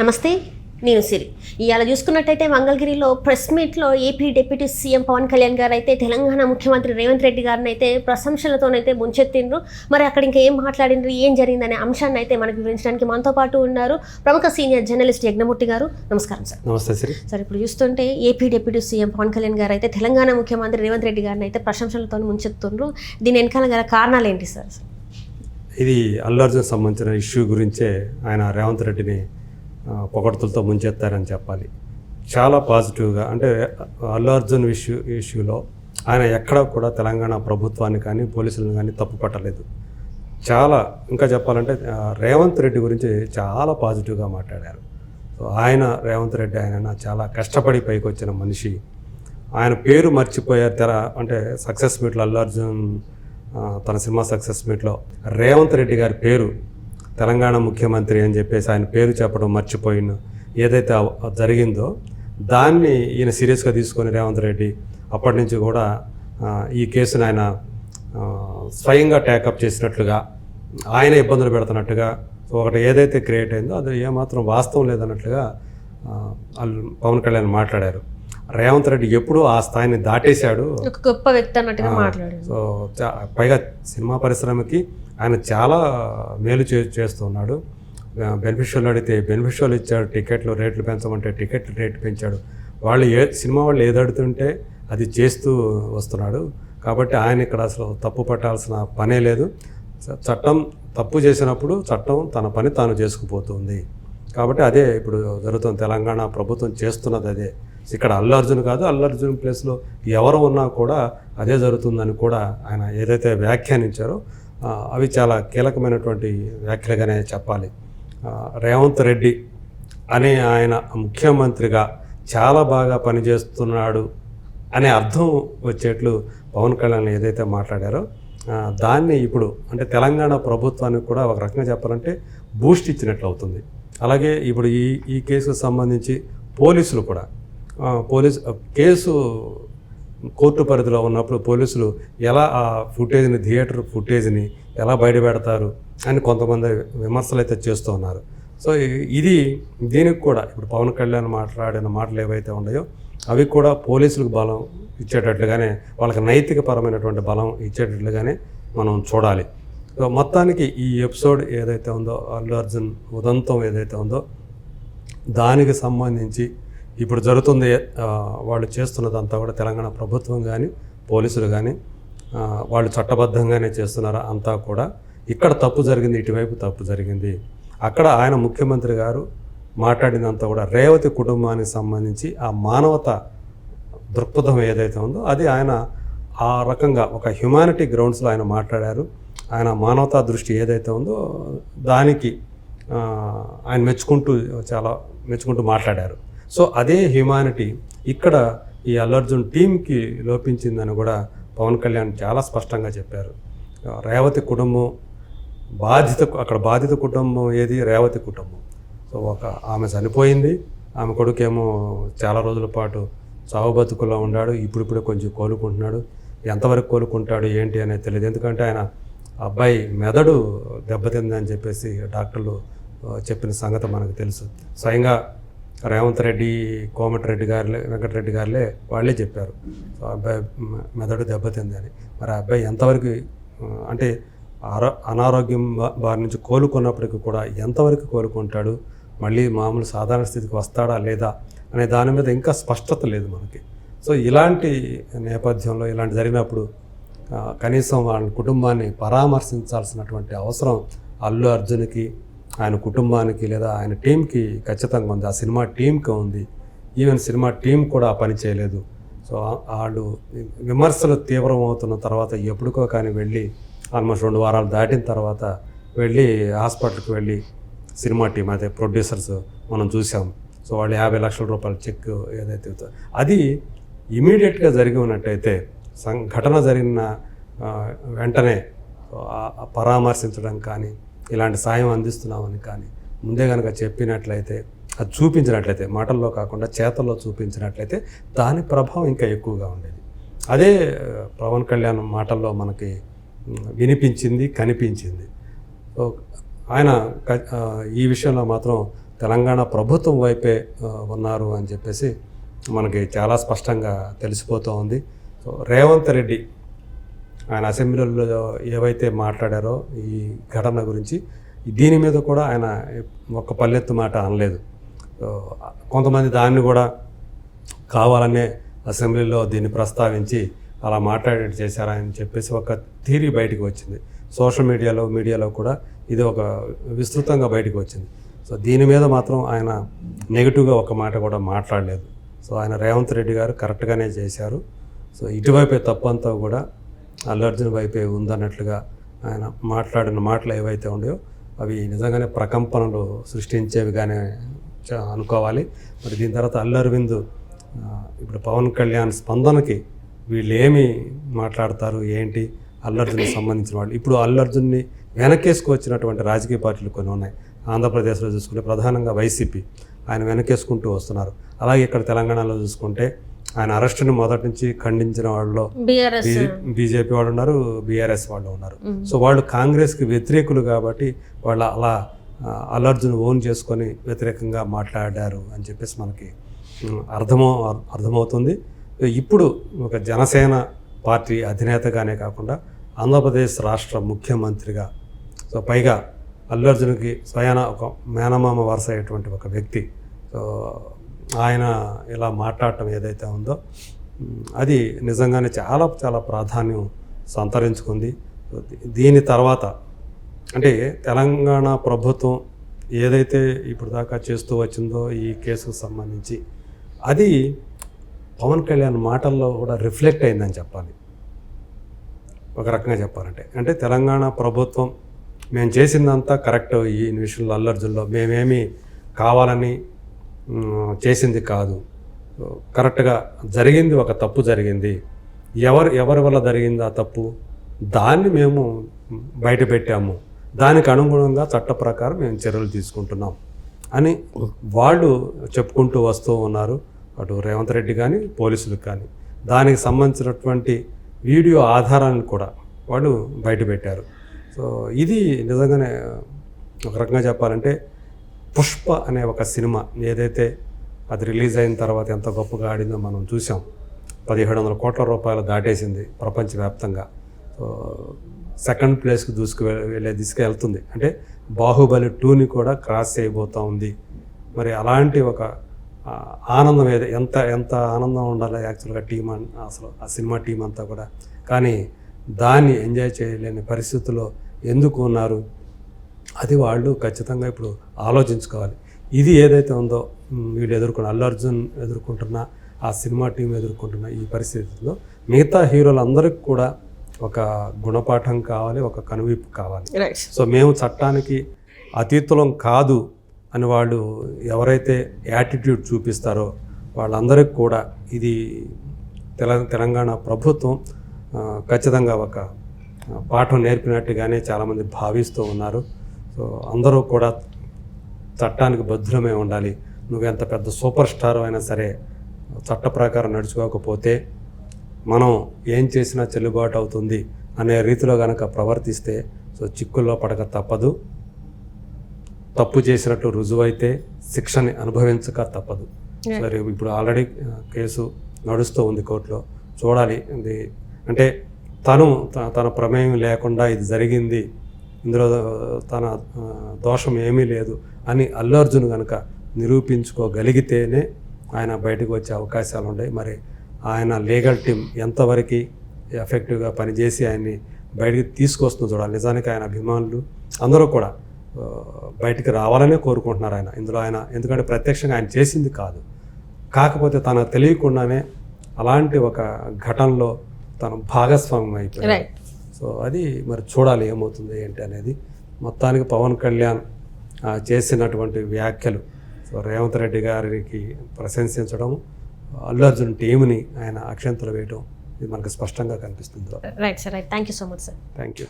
నమస్తే నేను సిరి. ఇవాళ చూసుకున్నట్టయితే మంగళగిరిలో ప్రెస్ మీట్లో AP deputy CM Pawan Kalyan garu అయితే తెలంగాణ ముఖ్యమంత్రి రేవంత్ రెడ్డి గారిని అయితే ప్రశంసలతోనైతే ముంచెత్తిండ్రు. మరి అక్కడ ఇంకా ఏం మాట్లాడిండ్రు ఏం జరిగిందనే అంశాన్ని అయితే మనకు వివరించడానికి మనతో పాటు ఉన్నారు ప్రముఖ సీనియర్ జర్నలిస్ట్ యజ్ఞమూర్తి గారు. నమస్కారం సార్. నమస్తే శ్రీ సార్ ఇప్పుడు చూస్తుంటే AP deputy CM Pawan Kalyan garu అయితే తెలంగాణ ముఖ్యమంత్రి రేవంత్ రెడ్డి గారిని అయితే ప్రశంసలతో ముంచెత్తుండ్రు దీని వెనకాల గల కారణాలు ఏంటి సార్? ఇది అల్లు అర్జున్ సంబంధించిన ఇష్యూ గురించే ఆయన రేవంత్ రెడ్డిని పొగడ్తలతో ముంచెత్తారని చెప్పాలి. చాలా పాజిటివ్గా అంటే అల్లు అర్జున్ ఇష్యూ ఇష్యూలో ఆయన ఎక్కడ కూడా తెలంగాణ ప్రభుత్వాన్ని కానీ పోలీసులను కానీ తప్పు పట్టలేదు చాలా ఇంకా చెప్పాలంటే రేవంత్ రెడ్డి గురించి చాలా పాజిటివ్గా మాట్లాడారు. సో ఆయన రేవంత్ రెడ్డి ఆయన చాలా కష్టపడి పైకి వచ్చిన మనిషి. ఆయన పేరు మర్చిపోయారు తెర అంటే సక్సెస్ మీట్లో అల్లు అర్జున్ తన సినిమా సక్సెస్ మీట్లో. రేవంత్ రెడ్డి గారి పేరు తెలంగాణ ముఖ్యమంత్రి అని చెప్పేసి ఆయన పేరు చెప్పడం మర్చిపోయిన ఏదైతే జరిగిందో దాన్ని ఈయన సీరియస్గా తీసుకొని రేవంత్ రెడ్డి అప్పటి నుంచి కూడా ఈ కేసును ఆయన స్వయంగా ట్యాకప్ చేసినట్లుగా ఆయన ఇబ్బందులు పెడుతున్నట్టుగా సో ఒకటి ఏదైతే క్రియేట్ అయిందో అది ఏమాత్రం వాస్తవం లేదన్నట్లుగా పవన్ కళ్యాణ్ మాట్లాడారు. రేవంత్ రెడ్డి ఎప్పుడూ ఆ స్థాయిని దాటేశాడు. గొప్ప వ్యక్తి అన్నట్టుగా మాట్లాడారు సో పైగా సినిమా పరిశ్రమకి ఆయన చాలా మేలు చే చేస్తున్నాడు. బెనిఫిషియల్ అడిగితే బెనిఫిషియల్ ఇచ్చాడు టికెట్లు రేట్లు పెంచమంటే టికెట్ రేట్లు పెంచాడు. వాళ్ళు ఏ సినిమా వాళ్ళు ఏదడుతుంటే అది చేస్తూ వస్తున్నాడు. కాబట్టి ఆయన ఇక్కడ అసలు తప్పు పట్టాల్సిన పనే లేదు. చట్టం తప్పు చేసినప్పుడు చట్టం తన పని తాను చేసుకుపోతుంది. కాబట్టి అదే ఇప్పుడు జరుగుతుంది. తెలంగాణ ప్రభుత్వం చేస్తున్నది అదే. ఇక్కడ అల్లు అర్జున్ కాదు అల్లు అర్జున్ ప్లేస్లో ఎవరు ఉన్నా కూడా అదే జరుగుతుందని కూడా ఆయన ఏదైతే వ్యాఖ్యానించారో అవి చాలా కీలకమైనటువంటి వ్యాఖ్యలుగానే చెప్పాలి. రేవంత్ రెడ్డి అనే ఆయన ముఖ్యమంత్రిగా చాలా బాగా పనిచేస్తున్నాడు అనే అర్థం వచ్చేట్లు పవన్ కళ్యాణ్ ఏదైతే మాట్లాడారో దాన్ని ఇప్పుడు అంటే తెలంగాణ ప్రభుత్వానికి కూడా ఒక రకంగా చెప్పాలంటే బూస్ట్ ఇచ్చినట్లు అవుతుంది. అలాగే ఇప్పుడు ఈ ఈ కేసుకు సంబంధించి పోలీసులు కూడా పోలీసు కేసు కోర్టు పరిధిలో ఉన్నప్పుడు పోలీసులు ఎలా ఆ ఫుటేజ్ని థియేటర్ ఫుటేజ్ని ఎలా బయటపెడతారు అని కొంతమంది విమర్శలు అయితే చేస్తూ ఉన్నారు. సో ఇది దీనికి కూడా ఇప్పుడు పవన్ కళ్యాణ్ మాట్లాడిన మాటలు ఏవైతే ఉన్నాయో అవి కూడా పోలీసులకు బలం ఇచ్చేటట్లుగానే వాళ్ళకి నైతిక పరమైనటువంటి బలం ఇచ్చేటట్లుగానే మనం చూడాలి. సో మొత్తానికి ఈ ఎపిసోడ్ ఏదైతే ఉందో అల్లు అర్జున్ ఉదంతం ఏదైతే ఉందో దానికి సంబంధించి ఇప్పుడు జరుగుతుంది వాళ్ళు చేస్తున్నదంతా కూడా తెలంగాణ ప్రభుత్వం కానీ పోలీసులు కానీ వాళ్ళు చట్టబద్ధంగానే చేస్తున్నారు అంతా కూడా ఇక్కడ తప్పు జరిగింది ఇటువైపు తప్పు జరిగింది. అక్కడ ఆయన ముఖ్యమంత్రి గారు మాట్లాడినంత కూడా రేవతి కుటుంబానికి సంబంధించి ఆ మానవత దృక్పథం ఏదైతే ఉందో అది ఆయన ఆ రకంగా ఒక హ్యుమానిటీ గ్రౌండ్స్లో ఆయన మాట్లాడారు. ఆయన మానవతా దృష్టి ఏదైతే ఉందో దానికి ఆయన మెచ్చుకుంటూ చాలా మెచ్చుకుంటూ మాట్లాడారు. సో అదే హ్యుమానిటీ ఇక్కడ ఈ అల్లర్జున్ టీంకి లోపించిందని కూడా పవన్ కళ్యాణ్ చాలా స్పష్టంగా చెప్పారు. రేవతి కుటుంబం బాధిత అక్కడ బాధిత కుటుంబం ఏది? రేవతి కుటుంబం. సో ఒక ఆమె చనిపోయింది ఆమె కొడుకేమో చాలా రోజుల పాటు చావు బతుకుల్లో ఉన్నాడు ఇప్పుడిప్పుడే కొంచెం కోలుకుంటున్నాడు. ఎంతవరకు కోలుకుంటాడు ఏంటి అనేది తెలియదు. ఎందుకంటే ఆయన అబ్బాయి మెదడు దెబ్బతిందని చెప్పేసి డాక్టర్లు చెప్పిన సంగతి మనకు తెలుసు. స్వయంగా రేవంత్ రెడ్డి కోమటిరెడ్డి గారులే వెంకటరెడ్డి గారులే వాళ్ళే చెప్పారు. సో అబ్బాయి మెదడు దెబ్బతిందని. మరి ఆ అబ్బాయి ఎంతవరకు అంటే ఆరో అనారోగ్యం బారి నుంచి కోలుకున్నప్పటికీ కూడా ఎంతవరకు కోలుకుంటాడు? మళ్ళీ మామూలు సాధారణ స్థితికి వస్తాడా లేదా? అనే దాని మీద ఇంకా స్పష్టత లేదు మనకి. సో ఇలాంటి నేపథ్యంలో ఇలాంటి జరిగినప్పుడు కనీసం వాళ్ళ కుటుంబాన్ని పరామర్శించాల్సినటువంటి అవసరం అల్లు అర్జున్కి ఆయన కుటుంబానికి లేదా ఆయన టీంకి ఖచ్చితంగా ఉంది. ఆ సినిమా టీంకి ఉంది. ఈవెన్ సినిమా టీం కూడా ఆ పని చేయలేదు. సో వాళ్ళు విమర్శలు తీవ్రం అవుతున్న తర్వాత ఎప్పుడుకో కానీ వెళ్ళి ఆల్మోస్ట్ రెండు వారాలు దాటిన తర్వాత వెళ్ళి హాస్పిటల్కి వెళ్ళి సినిమా టీం అదే ప్రొడ్యూసర్స్ మనం చూసాం. సో వాళ్ళు యాభై లక్షల రూపాయల చెక్ ఏదైతే అది ఇమీడియట్గా జరిగి ఉన్నట్టయితే సంఘటన జరిగిన వెంటనే పరామర్శించడం కానీ ఇలాంటి సాయం అందిస్తున్నామని కానీ ముందే కనుక చెప్పినట్లయితే అది చూపించినట్లయితే మాటల్లో కాకుండా చేతల్లో చూపించినట్లయితే దాని ప్రభావం ఇంకా ఎక్కువగా ఉండేది. అదే పవన్ కళ్యాణ్ మాటల్లో మనకి వినిపించింది కనిపించింది. సో ఆయన ఈ విషయంలో మాత్రం తెలంగాణ ప్రభుత్వం వైపే ఉన్నారు అని చెప్పేసి మనకి చాలా స్పష్టంగా తెలిసిపోతూ ఉంది సో రేవంత్ రెడ్డి ఆయన అసెంబ్లీలో ఏవైతే మాట్లాడారో ఈ ఘటన గురించి దీని మీద కూడా ఆయన ఒక్క పల్లెత్తు మాట అనలేదు. కొంతమంది దాన్ని కూడా కావాలనే అసెంబ్లీలో దీన్ని ప్రస్తావించి అలా మాట్లాడేట్టు చేశారని చెప్పేసి ఒక థీరీ బయటకు వచ్చింది. సోషల్ మీడియాలో మీడియాలో కూడా ఇది ఒక విస్తృతంగా బయటకు వచ్చింది. సో దీని మీద మాత్రం ఆయన నెగిటివ్గా ఒక మాట కూడా మాట్లాడలేదు. సో ఆయన రేవంత్ రెడ్డి గారు కరెక్ట్గానే చేశారు. సో ఇటువైపే తప్పంతా కూడా అల్లు అర్జున్ వైపే ఉందన్నట్లుగా ఆయన మాట్లాడిన మాటలు ఏవైతే ఉన్నాయో అవి నిజంగానే ప్రకంపనలు సృష్టించేవిగానే చ- అనుకోవాలి. మరి దీని తర్వాత అల్లరవిందు ఇప్పుడు పవన్ కళ్యాణ్ స్పందనకి వీళ్ళు ఏమి మాట్లాడతారు ఏంటి? అల్లర్జున్కి సంబంధించిన వాళ్ళు. ఇప్పుడు అల్లర్జున్ని వెనకేసుకొచ్చినటువంటి రాజకీయ పార్టీలు కొన్ని ఉన్నాయి. ఆంధ్రప్రదేశ్లో చూసుకుంటే ప్రధానంగా వైసీపీ. ఆయన వెనకేసుకుంటూ వస్తున్నారు. అలాగే ఇక్కడ తెలంగాణలో చూసుకుంటే ఆయన అరెస్ట్ని మొదటి నుంచి ఖండించిన బీఆర్ఎస్. బీజేపీ వాళ్ళు ఉన్నారు బీఆర్ఎస్ వాళ్ళు ఉన్నారు. సో వాళ్ళు కాంగ్రెస్కి వ్యతిరేకులు కాబట్టి వాళ్ళు అలా ఆ, అల్లర్జున్ ఓన్ చేసుకొని వ్యతిరేకంగా మాట్లాడారు అని చెప్పేసి మనకి అర్థమో అర్థమవుతుంది. ఇప్పుడు ఒక జనసేన పార్టీ అధినేతగానే కాకుండా ఆంధ్రప్రదేశ్ రాష్ట్ర ముఖ్యమంత్రిగా సో పైగా అల్లర్జున్కి స్వయాన ఒక మేనమామ వరుస అయ్యేటువంటి ఒక వ్యక్తి సో ఆయన ఇలా మాట్లాడటం ఏదైతే ఉందో అది నిజంగానే చాలా చాలా ప్రాధాన్యం సంతరించుకుంది. దీని తర్వాత అంటే తెలంగాణ ప్రభుత్వం ఏదైతే ఇప్పుడు దాకా చేస్తూ వచ్చిందో ఈ కేసుకు సంబంధించి అది పవన్ కళ్యాణ్ మాటల్లో కూడా రిఫ్లెక్ట్ అయిందని చెప్పాలి. ఒక రకంగా చెప్పాలంటే. అంటే తెలంగాణ ప్రభుత్వం మేము చేసిందంతా కరెక్ట్ ఈ విషయంలో అల్లర్జుల్లో మేమేమి కావాలని చేసింది కాదు. కరెక్ట్గా జరిగింది ఒక తప్పు జరిగింది. ఎవరు ఎవరి వల్ల జరిగింది ఆ తప్పు? దాన్ని మేము బయట పెట్టాము. దానికి అనుగుణంగా చట్ట ప్రకారం మేము చర్యలు తీసుకుంటున్నాం అని వాళ్ళు చెప్పుకుంటూ వస్తూ ఉన్నారు. అటు రేవంత్ రెడ్డి కానీ పోలీసులు కానీ. దానికి సంబంధించినటువంటి వీడియో ఆధారాలను కూడా వాళ్ళు బయటపెట్టారు సో ఇది నిజంగానే ఒక రకంగా చెప్పాలంటే పుష్ప అనే ఒక సినిమా ఏదైతే అది రిలీజ్ అయిన తర్వాత ఎంత గొప్పగా ఆడిందో మనం చూసాం. పదిహేడు వందల కోట్ల రూపాయలు దాటేసింది ప్రపంచవ్యాప్తంగా. సెకండ్ ప్లేస్కి దూసుకు వెళ్ళే తీసుకెళ్తుంది అంటే బాహుబలి టూని కూడా క్రాస్ చేయబోతూ ఉంది. మరి అలాంటి ఒక ఆనందం ఏదో ఎంత ఎంత ఆనందం ఉండాలి యాక్చువల్గా టీం అసలు ఆ సినిమా టీం అంతా కూడా. కానీ దాన్ని ఎంజాయ్ చేయలేని పరిస్థితుల్లో ఎందుకు ఉన్నారు? అది వాళ్ళు ఖచ్చితంగా ఇప్పుడు ఆలోచించుకోవాలి. ఇది ఏదైతే ఉందో వీళ్ళు ఎదుర్కొన్న అల్లు అర్జున్ ఎదుర్కొంటున్న ఆ సినిమా టీం ఎదుర్కొంటున్న ఈ పరిస్థితుల్లో మిగతా హీరోలందరికీ కూడా ఒక గుణపాఠం కావాలి ఒక కనువిప్పు కావాలి. సో మేము చట్టానికి అతీతులం కాదు అని వాళ్ళు ఎవరైతే యాటిట్యూడ్ చూపిస్తారో వాళ్ళందరికీ కూడా ఇది తెల తెలంగాణ ప్రభుత్వం ఖచ్చితంగా ఒక పాఠం నేర్పినట్టుగానే చాలామంది భావిస్తూ ఉన్నారు. సో అందరూ కూడా చట్టానికి భద్రమే ఉండాలి. నువ్వు ఎంత పెద్ద సూపర్ స్టార్ అయినా సరే చట్ట ప్రకారం నడుచుకోకపోతే మనం ఏం చేసినా చెల్లుబాటు అవుతుంది అనే రీతిలో కనుక ప్రవర్తిస్తే సో చిక్కుల్లో పడక తప్పదు. తప్పు చేసినట్లు రుజువైతే శిక్షని అనుభవించక తప్పదు. సరే ఇప్పుడు ఆల్రెడీ కేసు నడుస్తూ ఉంది కోర్టులో. చూడాలి ఇది అంటే తను తన ప్రమేయం లేకుండా ఇది జరిగింది. ఇందులో తన దోషం ఏమీ లేదు అని అల్లు అర్జున్ కనుక నిరూపించుకోగలిగితేనే ఆయన బయటకు వచ్చే అవకాశాలు ఉన్నాయి. మరి ఆయన లీగల్ టీం ఎంతవరకు ఎఫెక్టివ్గా పనిచేసి ఆయన్ని బయటికి తీసుకొస్తుందో చూడాలి. నిజానికి ఆయన అభిమానులు అందరూ కూడా బయటికి రావాలనే కోరుకుంటున్నారు ఆయన. ఇందులో ఆయన ఎందుకంటే ప్రత్యక్షంగా ఆయన చేసింది కాదు. కాకపోతే తనకు తెలియకుండానే అలాంటి ఒక ఘటనలో తను భాగస్వామ్యం అయిపోయింది సో అది మరి చూడాలి ఏమవుతుంది ఏంటి అనేది. మొత్తానికి పవన్ కళ్యాణ్ చేసినటువంటి వ్యాఖ్యలు సో రేవంత్ రెడ్డి గారికి ప్రశంసించడం అల్లు అర్జున్ టీంని ఆయన అక్షంతలు వేయడం ఇది మనకు స్పష్టంగా కనిపిస్తుంది. Right sir right thank you so much sir thank you